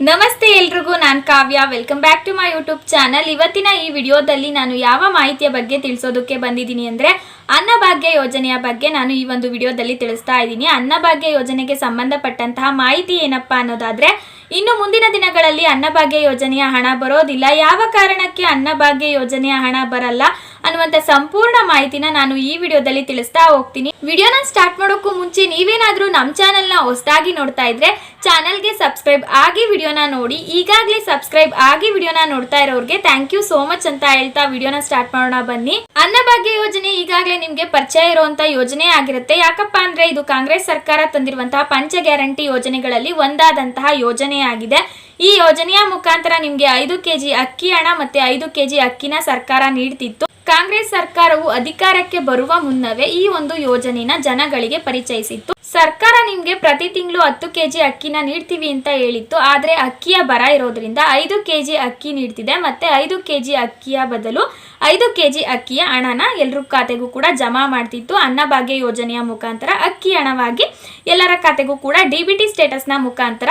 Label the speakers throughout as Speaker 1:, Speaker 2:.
Speaker 1: ನಮಸ್ತೆ ಎಲ್ರಿಗೂ, ನಾನು Kavya. Welcome back to my YouTube channel ಇವತ್ತಿನ ಈ ವಿಡಿಯೋದಲ್ಲಿ ನಾನು ಯಾವ ಮಾಹಿತಿಯ ಬಗ್ಗೆ ತಿಳಿಸೋದಕ್ಕೆ ಬಂದಿದ್ದೀನಿ ಅಂದರೆ ಅನ್ನಭಾಗ್ಯ ಯೋಜನೆಯ ಬಗ್ಗೆ ನಾನು ಈ ಒಂದು ವಿಡಿಯೋದಲ್ಲಿ ತಿಳಿಸ್ತಾ ಇದ್ದೀನಿ. ಅನ್ನಭಾಗ್ಯ ಯೋಜನೆಗೆ ಸಂಬಂಧಪಟ್ಟಂತಹ ಮಾಹಿತಿ ಏನಪ್ಪ ಅನ್ನೋದಾದರೆ, ಇನ್ನು ಮುಂದಿನ ದಿನಗಳಲ್ಲಿ ಅನ್ನಭಾಗ್ಯ ಯೋಜನೆಯ ಹಣ ಬರೋದಿಲ್ಲ. ಯಾವ ಕಾರಣಕ್ಕೆ ಅನ್ನಭಾಗ್ಯ ಯೋಜನೆಯ ಹಣ ಬರಲ್ಲ? ಅನ್ನುವಂಥ ಸಂಪೂರ್ಣ ಮಾಹಿತಿನ ನಾನು ಈ ವಿಡಿಯೋದಲ್ಲಿ ತಿಳಿಸ್ತಾ ಹೋಗ್ತೀನಿ. ವಿಡಿಯೋನ ಸ್ಟಾರ್ಟ್ ಮಾಡೋಕ್ಕೂ ಮುಂಚೆ ನೀವೇನಾದರೂ ನಮ್ಮ ಚಾನೆಲ್ನ ಹೊಸದಾಗಿ ನೋಡ್ತಾ ಇದ್ರೆ ಚಾನೆಲ್ಗೆ ಸಬ್ಸ್ಕ್ರೈಬ್ ಆಗಿ ವಿಡಿಯೋನ ನೋಡಿ. ಈಗಾಗಲೇ ಸಬ್ಸ್ಕ್ರೈಬ್ ಆಗಿ ವಿಡಿಯೋನ ನೋಡ್ತಾ ಇರೋರಿಗೆ ಥ್ಯಾಂಕ್ ಯು ಸೋ ಮಚ್ ಅಂತ ಹೇಳ್ತಾ ವಿಡಿಯೋನ ಸ್ಟಾರ್ಟ್ ಮಾಡೋಣ ಬನ್ನಿ. ಅನ್ನಭಾಗ್ಯ ಯೋಜನೆ ಈಗಾಗಲೇ ನಿಮಗೆ ಪರಿಚಯ ಇರುವಂತ ಯೋಜನೆ ಆಗಿರುತ್ತೆ. ಯಾಕಪ್ಪ ಅಂದ್ರೆ ಇದು ಕಾಂಗ್ರೆಸ್ ಸರ್ಕಾರ ತಂದಿರುವಂತಹ ಪಂಚ ಗ್ಯಾರಂಟಿ ಯೋಜನೆಗಳಲ್ಲಿ ಒಂದಾದಂತಹ ಯೋಜನೆ ಆಗಿದೆ. ಈ ಯೋಜನೆಯ ಮುಖಾಂತರ ನಿಮ್ಗೆ ಐದು ಕೆಜಿ ಅಕ್ಕಿ ಹಣ ಮತ್ತೆ ಐದು ಕೆಜಿ ಅಕ್ಕಿನ ಸರ್ಕಾರ ನೀಡ್ತಿತ್ತು. ಕಾಂಗ್ರೆಸ್ ಸರ್ಕಾರವು ಅಧಿಕಾರಕ್ಕೆ ಬರುವ ಮುನ್ನವೇ ಈ ಒಂದು ಯೋಜನೆನ ಜನಗಳಿಗೆ ಪರಿಚಯಿಸಿತ್ತು. ಸರ್ಕಾರ ನಿಮ್ಗೆ ಪ್ರತಿ ತಿಂಗಳು ಹತ್ತು ಕೆಜಿ ಅಕ್ಕಿನ ನೀಡ್ತೀವಿ ಅಂತ ಹೇಳಿತ್ತು. ಆದ್ರೆ ಅಕ್ಕಿಯ ಬರ ಇರೋದ್ರಿಂದ ಐದು ಕೆಜಿ ಅಕ್ಕಿ ನೀಡ್ತಿದೆ. ಮತ್ತೆ ಐದು ಕೆಜಿ ಅಕ್ಕಿಯ ಬದಲು ಐದು ಕೆಜಿ ಅಕ್ಕಿಯ ಹಣನ ಎಲ್ರ ಖಾತೆಗೂ ಕೂಡ ಜಮಾ ಮಾಡ್ತಿತ್ತು. ಅನ್ನಭಾಗ್ಯ ಯೋಜನೆಯ ಮುಖಾಂತರ ಅಕ್ಕಿ ಹಣವಾಗಿ ಎಲ್ಲರ ಖಾತೆಗೂ ಕೂಡ ಡಿ ಬಿ ಟಿ ಸ್ಟೇಟಸ್ನ ಮುಖಾಂತರ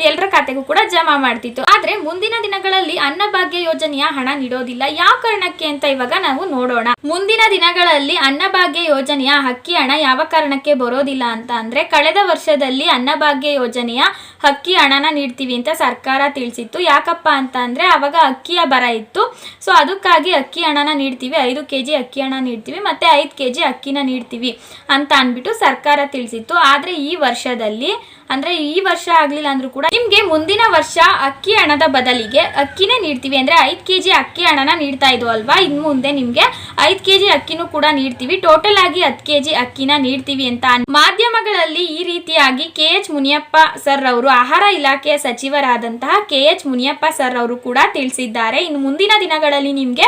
Speaker 1: ಎಲ್ಲರ ಖಾತೆಗೂ ಕೂಡ ಜಮಾ ಮಾಡ್ತಿತ್ತು. ಆದ್ರೆ ಮುಂದಿನ ದಿನಗಳಲ್ಲಿ ಅನ್ನಭಾಗ್ಯ ಯೋಜನೆಯ ಹಣ ನೀಡೋದಿಲ್ಲ. ಯಾವ ಕಾರಣಕ್ಕೆ ಅಂತ ಇವಾಗ ನಾವು ನೋಡೋಣ. ಮುಂದಿನ ದಿನಗಳಲ್ಲಿ ಅನ್ನಭಾಗ್ಯ ಯೋಜನೆಯ ಅಕ್ಕಿ ಹಣ ಯಾವ ಕಾರಣಕ್ಕೆ ಬರೋದಿಲ್ಲ ಅಂತ ಅಂದ್ರೆ, ಕಳೆದ ವರ್ಷದಲ್ಲಿ ಅನ್ನಭಾಗ್ಯ ಯೋಜನೆಯ ಅಕ್ಕಿ ಹಣನ ನೀಡ್ತೀವಿ ಅಂತ ಸರ್ಕಾರ ತಿಳಿಸಿತ್ತು. ಯಾಕಪ್ಪ ಅಂತ ಅಂದರೆ ಅವಾಗ ಅಕ್ಕಿಯ ಬರ ಇತ್ತು. ಸೊ ಅದಕ್ಕಾಗಿ ಅಕ್ಕಿ ಹಣನ ನೀಡ್ತೀವಿ. ಐದು ಕೆ ಜಿ ಅಕ್ಕಿ ಹಣ ನೀಡ್ತೀವಿ. ಮತ್ತೆ ಐದು ಕೆ ಜಿ ಅಕ್ಕಿನ ನೀಡ್ತೀವಿ ಅಂತ ಅಂದ್ಬಿಟ್ಟು ಸರ್ಕಾರ ತಿಳಿಸಿತ್ತು. ಆದರೆ ಈ ವರ್ಷದಲ್ಲಿ, ಅಂದ್ರೆ ಈ ವರ್ಷ ಆಗಲಿಲ್ಲ ಅಂದ್ರೂ ಕೂಡ ನಿಮಗೆ ಮುಂದಿನ ವರ್ಷ ಅಕ್ಕಿ ಹಣದ ಬದಲಿಗೆ ಅಕ್ಕಿನೇ ನೀಡ್ತೀವಿ ಅಂದ್ರೆ ಐದ್ ಕೆಜಿ ಅಕ್ಕಿ ಹಣನ ನೀಡ್ತಾ ಇದ್ವು ಅಲ್ವಾ? ಇನ್ ಮುಂದೆ ಐದು ಐದ್ ಕೆಜಿ ಅಕ್ಕಿನೂ ಕೂಡ ನೀಡ್ತೀವಿ. ಟೋಟಲ್ ಆಗಿ ಹತ್ತು ಕೆಜಿ ಅಕ್ಕಿನ ನೀಡ್ತೀವಿ ಅಂತ ಮಾಧ್ಯಮಗಳಲ್ಲಿ ಈ ರೀತಿಯಾಗಿ ಕೆ ಎಚ್ ಮುನಿಯಪ್ಪ ಸರ್ ಅವರು ಆಹಾರ ಇಲಾಖೆಯ ಸಚಿವರಾದಂತಹ ಕೆ ಎಚ್ ಮುನಿಯಪ್ಪ ಸರ್ ಅವರು ಕೂಡ ತಿಳಿಸಿದ್ದಾರೆ. ಇನ್ನು ಮುಂದಿನ ದಿನಗಳಲ್ಲಿ ನಿಮ್ಗೆ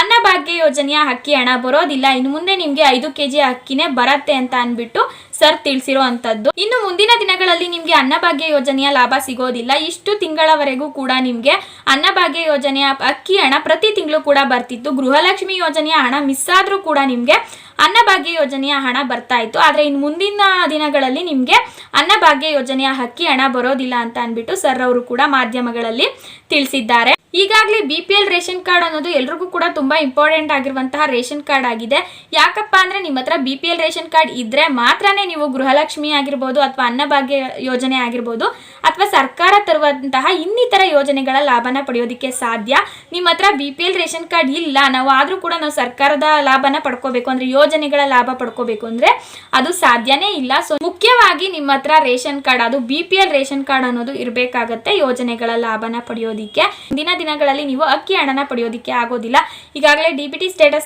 Speaker 1: ಅನ್ನಭಾಗ್ಯ ಯೋಜನೆಯ ಅಕ್ಕಿ ಹಣ ಬರೋದಿಲ್ಲ. ಇನ್ನು ಮುಂದೆ ನಿಮ್ಗೆ ಐದು ಕೆ ಜಿ ಅಕ್ಕಿನೇ ಬರತ್ತೆ ಅಂತ ಅನ್ಬಿಟ್ಟು ಸರ್ ತಿಳಿಸಿರೋ ಅಂತದ್ದು ಇನ್ನು ಮುಂದಿನ ದಿನಗಳಲ್ಲಿ ನಿಮ್ಗೆ ಅನ್ನಭಾಗ್ಯ ಯೋಜನೆಯ ಲಾಭ ಸಿಗೋದಿಲ್ಲ. ಇಷ್ಟು ತಿಂಗಳವರೆಗೂ ಕೂಡ ನಿಮ್ಗೆ ಅನ್ನಭಾಗ್ಯ ಯೋಜನೆಯ ಅಕ್ಕಿ ಹಣ ಪ್ರತಿ ತಿಂಗಳು ಕೂಡ ಬರ್ತಿತ್ತು. ಗೃಹಲಕ್ಷ್ಮಿ ಯೋಜನೆಯ ಹಣ ಮಿಸ್ ಆದರೂ ಕೂಡ ನಿಮ್ಗೆ ಅನ್ನಭಾಗ್ಯ ಯೋಜನೆಯ ಹಣ ಬರ್ತಾ ಇತ್ತು. ಆದರೆ ಇನ್ನು ಮುಂದಿನ ದಿನಗಳಲ್ಲಿ ನಿಮಗೆ ಅನ್ನಭಾಗ್ಯ ಯೋಜನೆಯ ಅಕ್ಕಿ ಹಣ ಬರೋದಿಲ್ಲ ಅಂತ ಅನ್ಬಿಟ್ಟು ಸರ್ ಅವರು ಕೂಡ ಮಾಧ್ಯಮಗಳಲ್ಲಿ ತಿಳಿಸಿದ್ದಾರೆ. ಈಗಾಗಲೇ B P L ration card ಅನ್ನೋದು ಎಲ್ರಿಗೂ ಕೂಡ ತುಂಬಾ ಇಂಪಾರ್ಟೆಂಟ್ ಆಗಿರುವಂತಹ ರೇಷನ್ ಕಾರ್ಡ್ ಆಗಿದೆ. ಯಾಕಪ್ಪ ಅಂದ್ರೆ ನಿಮ್ಮ ಹತ್ರ B P L ration card ಇದ್ರೆ ಮಾತ್ರನೇ ನೀವು ಗೃಹಲಕ್ಷ್ಮಿ ಆಗಿರ್ಬೋದು ಅಥವಾ ಅನ್ನಭಾಗ್ಯ ಯೋಜನೆ ಆಗಿರ್ಬೋದು ಅಥವಾ ಸರ್ಕಾರ ತರುವಂತಹ ಇನ್ನಿತರ ಯೋಜನೆಗಳ ಲಾಭನ ಪಡೆಯೋದಕ್ಕೆ ಸಾಧ್ಯ. ನಿಮ್ಮ ಹತ್ರ B P L ration card ಇಲ್ಲ, ನಾವು ಆದರೂ ಕೂಡ ನಾವು ಸರ್ಕಾರದ ಲಾಭನ ಪಡ್ಕೋಬೇಕು, ಅಂದ್ರೆ ಯೋಜನೆಗಳ ಲಾಭ ಪಡ್ಕೋಬೇಕು ಅಂದ್ರೆ ಅದು ಸಾಧ್ಯನೇ ಇಲ್ಲ. ಸೊ ಮುಖ್ಯವಾಗಿ ನಿಮ್ಮ ಹತ್ರ ರೇಷನ್ ಕಾರ್ಡ್, ಅದು B P L ration card ಅನ್ನೋದು ಇರಬೇಕಾಗತ್ತೆ ಯೋಜನೆಗಳ ಲಾಭನ ಪಡೆಯೋದಿಕ್ಕೆ. ಮುಂದಿನ ದಿನಗಳಲ್ಲಿ ನೀವು ಅಕ್ಕಿ ಹಣನ ಪಡೆಯೋದಿಕ್ಕೆ ಆಗೋದಿಲ್ಲ. ಈಗಾಗಲೇ ಡಿ ಬಿ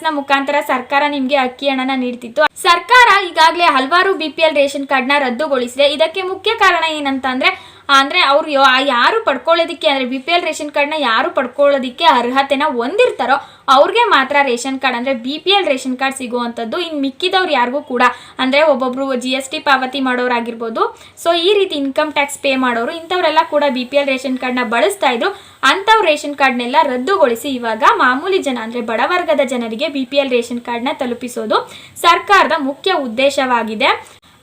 Speaker 1: ನ ಮುಖಾಂತರ ಸರ್ಕಾರ ನಿಮ್ಗೆ ಅಕ್ಕಿ ಹಣನ ನೀಡ್ತಿತ್ತು. ಸರ್ಕಾರ ಈಗಾಗಲೇ ಹಲವಾರು ಬಿಪಿಎಲ್ ರೇಷನ್ ಕಾರ್ಡ್ ಕಾರ್ಡ್ನ ರದ್ದುಗೊಳಿಸಿದೆ. ಇದಕ್ಕೆ ಮುಖ್ಯ ಕಾರಣ ಏನಂತ ಅಂದ್ರೆ ಅವ್ರು ಯಾರು ಪಡ್ಕೊಳ್ಳೋದಿಕ್ಕೆ, ಅಂದರೆ ಬಿ ಪಿ ಎಲ್ ರೇಷನ್ ಕಾರ್ಡ್ನ ಯಾರು ಪಡ್ಕೊಳ್ಳೋದಿಕ್ಕೆ ಅರ್ಹತೆನ ಹೊಂದಿರ್ತಾರೋ ಅವ್ರಿಗೆ ಮಾತ್ರ ರೇಷನ್ ಕಾರ್ಡ್, ಅಂದ್ರೆ B P L ration card ಸಿಗುವಂಥದ್ದು ಇನ್ನು ಮಿಕ್ಕಿದವ್ರು ಯಾರಿಗೂ ಕೂಡ. ಅಂದರೆ ಒಬ್ಬೊಬ್ಬರು ಜಿ ಎಸ್ ಟಿ ಪಾವತಿ ಮಾಡೋರಾಗಿರ್ಬೋದು. ಸೊ ಈ ರೀತಿ ಇನ್ಕಮ್ ಟ್ಯಾಕ್ಸ್ ಪೇ ಮಾಡೋರು ಇಂಥವರೆಲ್ಲ ಕೂಡ ಬಿ ಪಿ ಎಲ್ ರೇಷನ್ ಕಾರ್ಡ್ನ ಬಳಸ್ತಾ ಇದ್ರು. ಅಂಥವು ರೇಷನ್ ಕಾರ್ಡ್ನೆಲ್ಲ ರದ್ದುಗೊಳಿಸಿ ಇವಾಗ ಮಾಮೂಲಿ ಜನ, ಅಂದರೆ ಬಡವರ್ಗದ ಜನರಿಗೆ ಬಿ ಪಿ ಎಲ್ ರೇಷನ್ ಕಾರ್ಡ್ನ ತಲುಪಿಸೋದು ಸರ್ಕಾರದ ಮುಖ್ಯ ಉದ್ದೇಶವಾಗಿದೆ.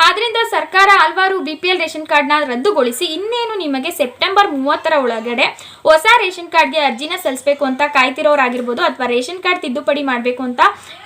Speaker 1: ಆದ್ರಿಂದ ಸರ್ಕಾರ ಹಲವಾರು ಬಿ ಪಿ ಎಲ್ ರೇಷನ್ ಕಾರ್ಡ್ನ ರದ್ದುಗೊಳಿಸಿ ಇನ್ನೇನು ನಿಮಗೆ ಸೆಪ್ಟೆಂಬರ್ ಮೂವತ್ತರ ಒಳಗಡೆ ಹೊಸ ರೇಷನ್ ಕಾರ್ಡ್ಗೆ ಅರ್ಜಿನ ಸಲ್ಲಿಸಬೇಕು ಅಂತ ಕಾಯ್ತಿರೋರಾಗಿರ್ಬೋದು ಅಥವಾ ರೇಷನ್ ಕಾರ್ಡ್ ತಿದ್ದುಪಡಿ ಮಾಡಬೇಕು ಅಂತ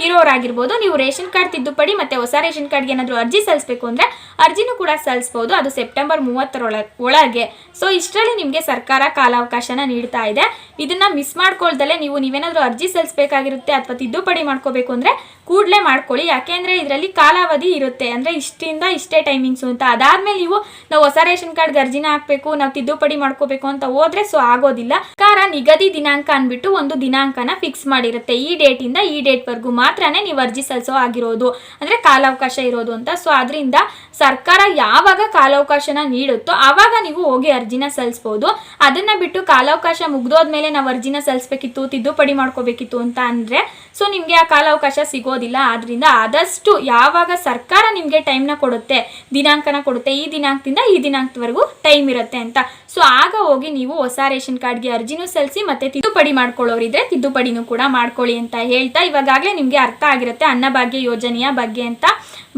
Speaker 1: ಇರೋರಾಗಿರ್ಬೋದು, ನೀವು ರೇಷನ್ ಕಾರ್ಡ್ ತಿದ್ದುಪಡಿ ಮತ್ತೆ ಹೊಸ ರೇಷನ್ ಕಾರ್ಡ್ಗೆ ಏನಾದರೂ ಅರ್ಜಿ ಸಲ್ಲಿಸಬೇಕು ಅಂದ್ರೆ ಅರ್ಜಿನೂ ಕೂಡ ಸಲ್ಲಿಸಬಹುದು ಅದು ಸೆಪ್ಟೆಂಬರ್ ಮೂವತ್ತರ ಒಳಗೆ. ಸೊ ಇಷ್ಟರಲ್ಲಿ ನಿಮಗೆ ಸರ್ಕಾರ ಕಾಲಾವಕಾಶನ ನೀಡ್ತಾ ಇದೆ. ಇದನ್ನ ಮಿಸ್ ಮಾಡ್ಕೊಳ್ದಲ್ಲೇ ನೀವು ನೀವೇನಾದರೂ ಅರ್ಜಿ ಸಲ್ಲಿಸಬೇಕಾಗಿರುತ್ತೆ ಅಥವಾ ತಿದ್ದುಪಡಿ ಮಾಡ್ಕೋಬೇಕು ಅಂದ್ರೆ ಕೂಡಲೇ ಮಾಡ್ಕೊಳ್ಳಿ. ಯಾಕೆಂದ್ರೆ ಇದರಲ್ಲಿ ಕಾಲಾವಧಿ ಇರುತ್ತೆ. ಅಂದ್ರೆ ಇಷ್ಟಿಂದ ಇಷ್ಟೇ ಟೈಮಿಂಗ್ಸು ಅಂತ. ಅದಾದ್ಮೇಲೆ ನೀವು ನಾವು ಹೊಸ ರೇಷನ್ ಕಾರ್ಡ್ ಅರ್ಜಿನ ಹಾಕ್ಬೇಕು, ನಾವು ತಿದ್ದುಪಡಿ ಮಾಡ್ಕೋಬೇಕು ಅಂತ ಹೋದ್ರೆ ಸೊ ಆಗೋದಿಲ್ಲ. ಕಾರ ನಿಗದಿ ದಿನಾಂಕ ಅನ್ಬಿಟ್ಟು ಒಂದು ದಿನಾಂಕನ ಫಿಕ್ಸ್ ಮಾಡಿರುತ್ತೆ. ಈ ಡೇಟ್ ಇಂದ ಈ ಡೇಟ್ ವರ್ಗೂ ಮಾತ್ರನೇ ನೀವು ಅರ್ಜಿ ಸಲ್ಲಿಸೋ ಆಗಿರೋದು. ಅಂದ್ರೆ ಕಾಲಾವಕಾಶ ಇರೋದು ಅಂತ. ಸೊ ಅದರಿಂದ ಸರ್ಕಾರ ಯಾವಾಗ ಕಾಲಾವಕಾಶನ ನೀಡುತ್ತೋ ಆವಾಗ ನೀವು ಹೋಗಿ ಅರ್ಜಿನ ಸಲ್ಲಿಸ್ಬೋದು. ಅದನ್ನ ಬಿಟ್ಟು ಕಾಲಾವಕಾಶ ಮುಗ್ದೋದ್ಮೇಲೆ ನಾವು ಅರ್ಜಿನ ಸಲ್ಲಿಸ್ಬೇಕಿತ್ತು, ತಿದ್ದುಪಡಿ ಮಾಡ್ಕೋಬೇಕಿತ್ತು ಅಂತ ಅಂದ್ರೆ ಸೊ ನಿಮ್ಗೆ ಆ ಕಾಲಾವಕಾಶ ಸಿಗೋದಿಲ್ಲ. ಆದ್ರಿಂದ ಆದಷ್ಟು ಯಾವಾಗ ಸರ್ಕಾರ ನಿಮ್ಗೆ ಟೈಮ್ನ ಕೊಡುತ್ತೆ, ದಿನಾಂಕನ ಕೊಡುತ್ತೆ, ಈ ದಿನಾಂಕದಿಂದ ಈ ದಿನಾಂಕದವರೆಗೂ ಟೈಮ್ ಇರುತ್ತೆ ಅಂತ. ಸೊ ಆಗ ಹೋಗಿ ನೀವು ಹೊಸ ರೇಷನ್ ಕಾರ್ಡ್ಗೆ ಅರ್ಜಿನೂ ಸಲ್ಲಿಸಿ ಮತ್ತೆ ತಿದ್ದುಪಡಿ ಮಾಡ್ಕೊಳ್ಳೋರಿದ್ರೆ ತಿದ್ದುಪಡಿನೂ ಕೂಡ ಮಾಡ್ಕೊಳ್ಳಿ ಅಂತ ಹೇಳ್ತಾ ಇವಾಗಲೇ ನಿಮಗೆ ಅರ್ಥ ಆಗಿರುತ್ತೆ ಅನ್ನಭಾಗ್ಯ ಯೋಜನೆಯ ಬಗ್ಗೆ ಅಂತ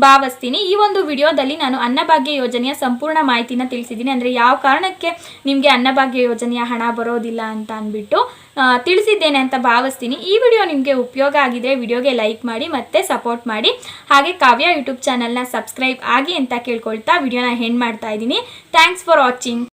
Speaker 1: ಭಾವಿಸ್ತೀನಿ. ಈ ಒಂದು ವಿಡಿಯೋದಲ್ಲಿ ನಾನು ಅನ್ನಭಾಗ್ಯ ಯೋಜನೆಯ ಸಂಪೂರ್ಣ ಮಾಹಿತಿನ ತಿಳಿಸಿದ್ದೀನಿ. ಅಂದರೆ ಯಾವ ಕಾರಣಕ್ಕೆ ನಿಮಗೆ ಅನ್ನಭಾಗ್ಯ ಯೋಜನೆಯ ಹಣ ಬರೋದಿಲ್ಲ ಅಂತ ಅಂದ್ಬಿಟ್ಟು ತಿಳಿಸಿದ್ದೇನೆ ಅಂತ ಭಾವಿಸ್ತೀನಿ. ಈ ವಿಡಿಯೋ ನಿಮಗೆ ಉಪಯೋಗ ಆಗಿದ್ರೆ ವಿಡಿಯೋಗೆ ಲೈಕ್ ಮಾಡಿ, ಮತ್ತೆ ಸಪೋರ್ಟ್ ಮಾಡಿ. ಹಾಗೆ ಕಾವ್ಯ ಯೂಟ್ಯೂಬ್ ಚಾನಲ್ನ ಸಬ್ಸ್ಕ್ರೈಬ್ ಆಗಿ ಅಂತ ಕೇಳ್ಕೊಳ್ತಾ ವಿಡಿಯೋನ ಹೆಂಡ್ ಮಾಡ್ತಾ ಇದ್ದೀನಿ. Thanks for watching.